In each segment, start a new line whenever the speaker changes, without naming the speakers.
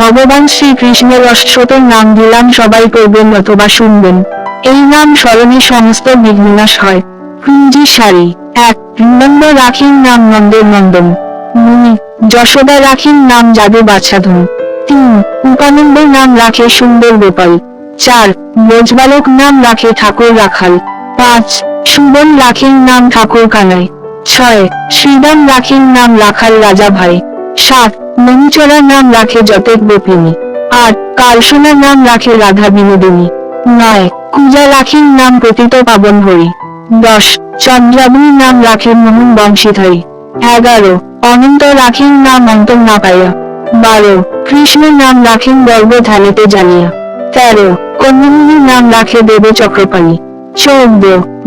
ভগবান শ্রীকৃষ্ণের অশ্বতের নাম দিলাম সবাই করবেন অথবা শুনবেন। এই নাম স্মরণে সমস্ত বিঘ্নাশ হয়। কুঞ্জি শাড়ি এক নন্দ রাখির নাম নন্দের নন্দন। মুনি, যশোদা রাখির নাম যাদু বাচ্চাধন তিন উপানন্দের নাম রাখে সুন্দর গোপাল। চার, ব্রজবালক নাম রাখে ঠাকুর রাখাল। পাঁচ, সুবন রাখির নাম ঠাকুর কানাই। ছয় শ্রীরাম রাখির নাম রাখাল রাজা ভাই সাত মণিচরার নাম রাখে যতেক গোপিনী আট কালসোনার নাম রাখে রাধা বিনোদিনী। নয়, কুজা রাখির নাম প্রতীত পাবন হরি। দশ চন্দ্রাবলীর নাম রাখে মোহন বংশীধারী। এগারো, অনন্ত রাখির নাম অন্তর না পাইয়া বারো, কৃষ্ণের নাম রাখেন গর্ব ঢালেতে জানিয়া। তেরো, কন্যামণির নাম রাখে দেব চক্রপাণী চৌদ্দ,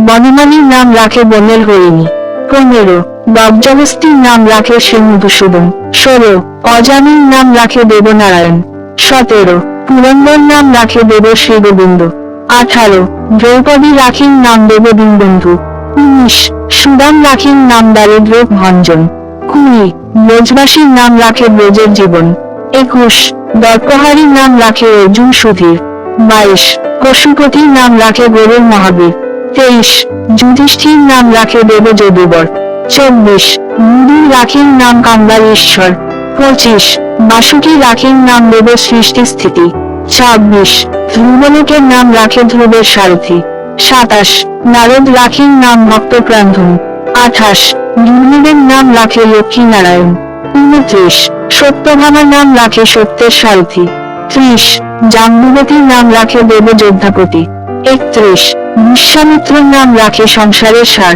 বনমালীর নাম রাখে বনের হরিণী পনেরো, বজ্রবস্তির নাম রাখে শ্রী মধুসূদন ষোলো অজামির নাম রাখে দেবনারায়ণ। সতেরো, পুরন্দর নাম রাখে দেব শ্রী গোবিন্দ আঠারো, দ্রৌপদী রাখির নাম দেব দীনবন্ধু। উনিশ, সুদাম রাখির নাম দারিদ্র ভঞ্জন। কুড়ি, ব্রজবাসীর নাম রাখে ব্রজের জীবন। একুশ, দর্পহারীর নাম রাখে অর্জুন সুধীর। বাইশ, পশুপতির নাম রাখে গরুর মহাবীর। তেইশ। যুধিষ্ঠির নাম রাখে দেব যদুবর চব্বিশ। মুদুর রাখির নাম কান্দার ঈশ্বর পঁচিশ। বাসুকি রাখির নাম দেব সৃষ্টি স্থিতি। ছাব্বিশ। ধ্রুবলোকের নাম রাখে ধ্রুবের সারথি। সাতাশ। নারদ রাখির নাম ভক্ত প্রান্ধন আঠাশ। নীলমেঘের নাম রাখে লক্ষ্মী নারায়ণ উনত্রিশ। সত্যভামার নাম রাখে সত্যের সারথি। ত্রিশ। জাম্বুবতীর নাম রাখে দেব যোদ্ধাপতি একত্রিশ। বিশ্বামিত্রর নাম রাখে সংসারের সার।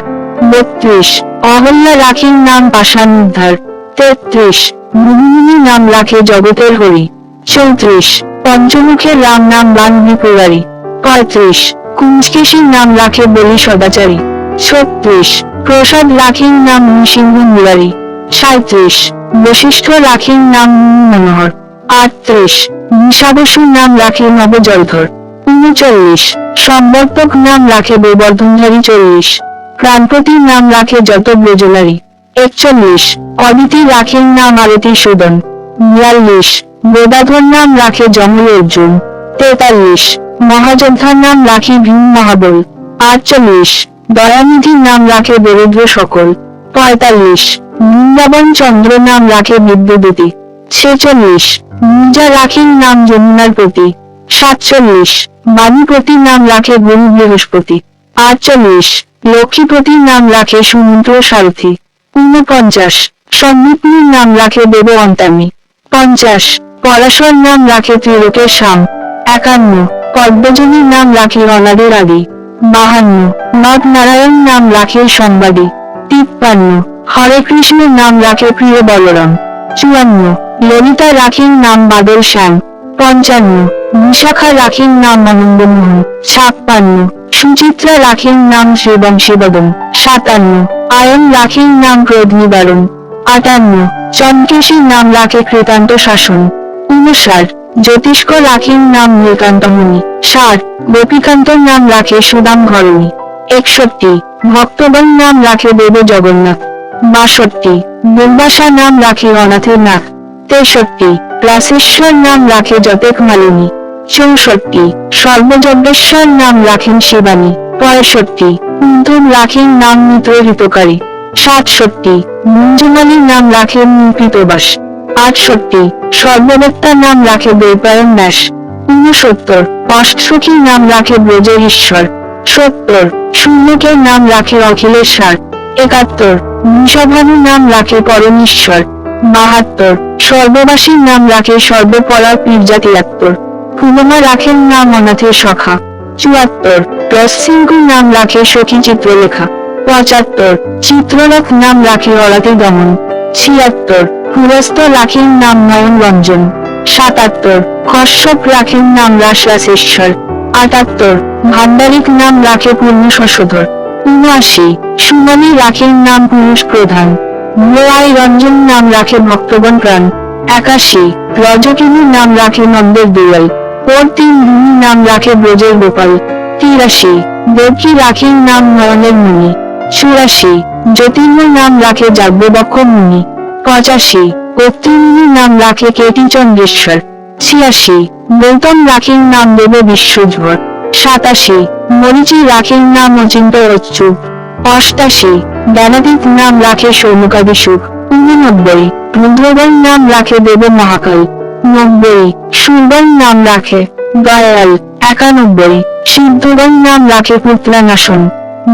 বত্রিশ। অহল্যা রাখির নাম পাষাণ উদ্ধার তেত্রিশ। মুনিমুনি নাম রাখে জগতের হরি। চৌত্রিশ। পঞ্চমুখের রাম নাম বান বিপুরারি পঁয়ত্রিশ। কুঞ্জকেশীর নাম রাখে বলি সদাচারী। ছত্রিশ। প্রসাদ রাখির নাম নৃসিংহ মুরারি। সাঁত্রিশ বশিষ্ঠ রাখির নাম মনোহর আটত্রিশ। নিশাবসুর নাম রাখে নবজলধর। উনচল্লিশ। সম্বর্তক নাম রাখে গোবর্ধনধারী চল্লিশ। প্রাণপতির নাম রাখে যত ব্রজলারি একচল্লিশ। অদিতি রাখের নাম আরতি সুদন। বিয়াল্লিশ। গোদাধর নাম রাখে জমল অর্জুন। তেতাল্লিশ। মহাযোদ্ধার নাম রাখে ভীম মহাবল। আটচল্লিশ। দয়ানিধির নাম রাখে দরিদ্র সকল। পঁয়তাল্লিশ। বৃন্দাবন চন্দ্র নাম রাখে বিদ্যুদতি ছেচল্লিশ। মির্জা রাখির নাম যমুনার প্রতি। সাতচল্লিশ। বাণীপতির নাম রাখে গুরু বৃহস্পতি। আটচল্লিশ। লক্ষ্মীপতির নাম রাখে সমুদ্র সারথি। ঊনপঞ্চাশ। সন্নিপুরীর নাম রাখে দেব অন্তামী। পঞ্চাশ। পলাশর নাম রাখে ত্রিলোকের শাম একান্ন। পদ্মজনীর নাম রাখে অনাদের আদি। বাহান্ন। নদ নারায়ণ নাম রাখে সংবাদী তিপ্পান্ন। হরে কৃষ্ণের নাম রাখে প্রিয় বলরাম। চুয়ান্ন। ললিতা রাখির নাম বাদল শ্যাম। পঞ্চান্ন। বিশাখা রাখির নাম আনন্দমোহন ছাপ্পান্ন সুচিত্রা রাখির নাম শ্রীবংশীবদন সাতান্ন। আয়ন রাখির নাম ক্রোধ নিবারণ আটান্ন। চন্দ্রকেশীর নাম রাখে কৃতান্ত শাসন, উনষাট। জ্যোতিষ্ক রাখির নাম নীলকান্তমণি ষাট। গোপীকান্তর নাম রাখে সুদাম ঘরণী, একষট্টি। ভক্তগণ নাম রাখে দেব জগন্নাথ, বাষট্টি। দুর্বাসা নাম রাখে অনাথের নাথ, তেষট্টি। রাসেশ্বর নাম রাখে যতেক মালিনী। চৌষট্টি, সর্বযজ্ঞেশ্বর নাম রাখেন শিবানী। পঁয়ষট্টি কুন্ধুম রাখেন নাম মিত্র হিতকারী সাতষট্টি মুঞ্জমালির নাম রাখেন কৃতবাস। আটষট্টি সর্ববেত্তার নাম রাখে বৈপায়ন ন্যাস ঊনসত্তর অষ্টসখীর নাম রাখে ব্রজের ঈশ্বর সত্তর শূন্যকের নাম রাখে অখিলের সার একাত্তর নিশাভানুর নাম রাখে পরমেশ্বর। বাহাত্তর। সর্ববাসীর নাম রাখে সর্বপরার পীরজা তিয়াত্তর। পূর্ণমা রাখেন নাম অনাথের সখা চুয়াত্তর। রসিংকুর নাম রাখে সখী চিত্রলেখা। পঁচাত্তর। চিত্ররথ নাম রাখে অরাতে দমন। ছিয়াত্তর। পুরস্ত রাখেন নাম নয়ন রঞ্জন। সাতাত্তর। কশ্যপ রাখেন নাম রাসরাসেশ্বর আটাত্তর। ভান্ডারিক নাম রাখে পূর্ণ শশধর। উনআশি। সুমনি রাখেন নাম পুরুষ প্রধান। মোয়াই রঞ্জন নাম রাখে ভক্তগণ প্রাণ। একাশি রজকিনীর নাম রাখে নন্দের দুয়াল। ওর তিন ভূমি নাম রাখে ব্রজের গোপাল। তিরাশি, দেবকী রাখেন নাম নয়নের মুনি। চুরাশি, জ্যোতির্ময় নাম রাখে যাজ্ঞবক্ষ মুনি। পঁচাশি কর্তৃমুনির নাম রাখে কেটি চন্দ্রেশ্বর। ছিয়াশি, গৌতম রাখির নাম দেবে বিশ্বজোর সাতাশি মরিচি রাখির নাম অচিন্ত অচ্যুত। অষ্টাশি জ্ঞানাতীত নাম রাখে সৌমকাবি সুখ উননব্বই রুদ্রবন নাম রাখে দেব মহাকাল। নব্বই সুরবন নাম রাখে দয়াল একানব্বই সিদ্ধবন নাম রাখে পুত্রানাশন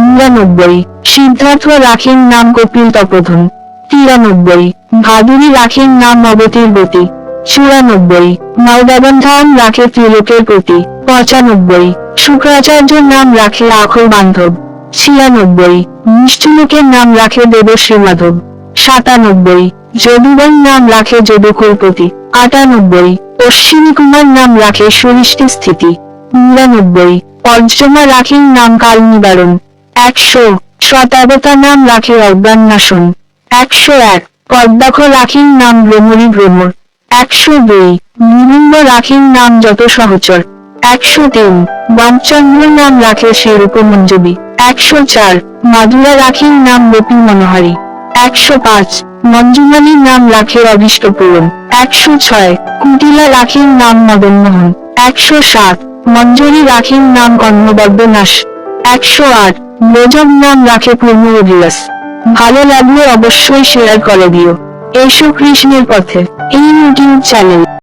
নিরানব্বই, সিদ্ধার্থ রাখির নাম কপিল তপোধন। তিরানব্বই, ভাদুরী রাখির নাম অবতীর গতি। চুরানব্বই নবদাবন্ধান রাখে ত্রিলোকের প্রতি। পঁচানব্বই, শুক্রাচার্যর নাম রাখে আখর বান্ধব ছিয়ানব্বই। নিষ্ঠুলোকের নাম রাখে দেব শ্রীমাধব। সাতানব্বই। যদুবন নাম রাখে যদুকুলপতি আটানব্বই। অশ্বিনী কুমার নাম রাখে সরিষ্ঠ স্থিতি। নিরানব্বই। পঞ্চমা রাখির নাম কাল নিবারণ একশো। শতাবতা নাম রাখে অজ্ঞান নাশন একশো এক। পদ্মাখ রাখির নাম ভ্রমরী ভ্রমর। একশো দুই। নিলিঙ্গ রাখির নাম যত সহচর। একশো তিন। বামচন্দ্র নাম রাখে সেরূপ মঞ্জবি একশো চার, মাদুরা রাখির নাম গোপী মনোহারী। একশো পাঁচ মঞ্জুমালির নাম রাখে অভীষ্ট পূরণ। একশো ছয়, কুটিলা রাখির নাম মদন মোহন একশো সাত, মঞ্জুরি রাখির নাম কর্মবদ্ধ নাশ। একশো আট ব্রজব নাম রাখে পূর্ণ অভিলাষ। ভালো লাগলে অবশ্যই শেয়ার করে দিও। এসো কৃষ্ণের পথে। এই ইউটিউব চ্যানেল